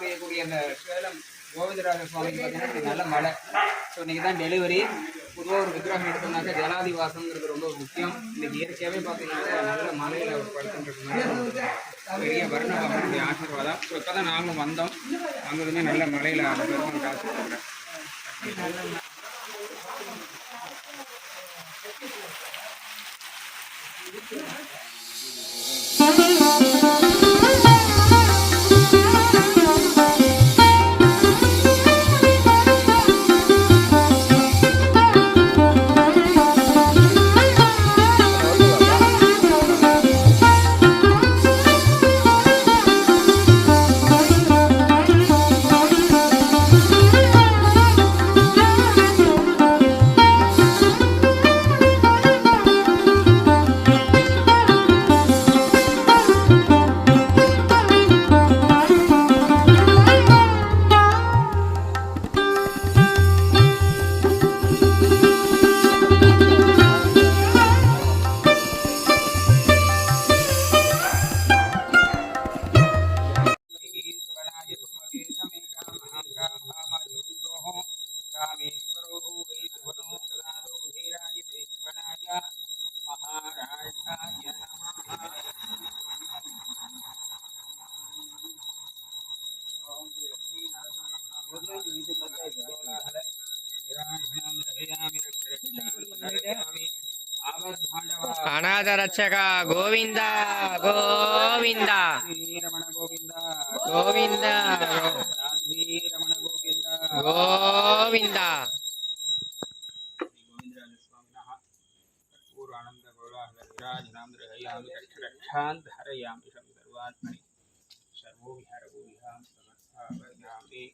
செய்யக்கூடிய அந்த சேலம் கோவிந்தராஜ சுவாமிக்கு பார்த்தீங்கன்னா நல்ல மழை. ஸோ இன்னைக்கு தான் டெலிவரி பொதுவாக ஒரு விக்கிரகம் எடுத்தோம்னாக்கா ஜலாதிவாசம்ங்கிறது ரொம்ப முக்கியம். இன்னைக்கு இயற்கையாகவே பார்த்தீங்கன்னா நல்ல மலையில் ஒரு படுத்துட்டு பெரிய வர்ணம் அவருடைய ஆசீர்வாதம். ஸோ இப்போ தான் நாங்களும் வந்தோம். வந்ததுமே நல்ல மலையில் அந்த பெருமாள் అనాథ రక్షక గోవింద గోవింద రమణ గోవింద గోవింద రమణ గోవింద గోవింద పూర్వానంద గౌరాజనాంద్ర హయామి రక్షరక్షాన్ ధారయామి సర్వాత్మని సర్వో విహారో విహాం సమర్థామి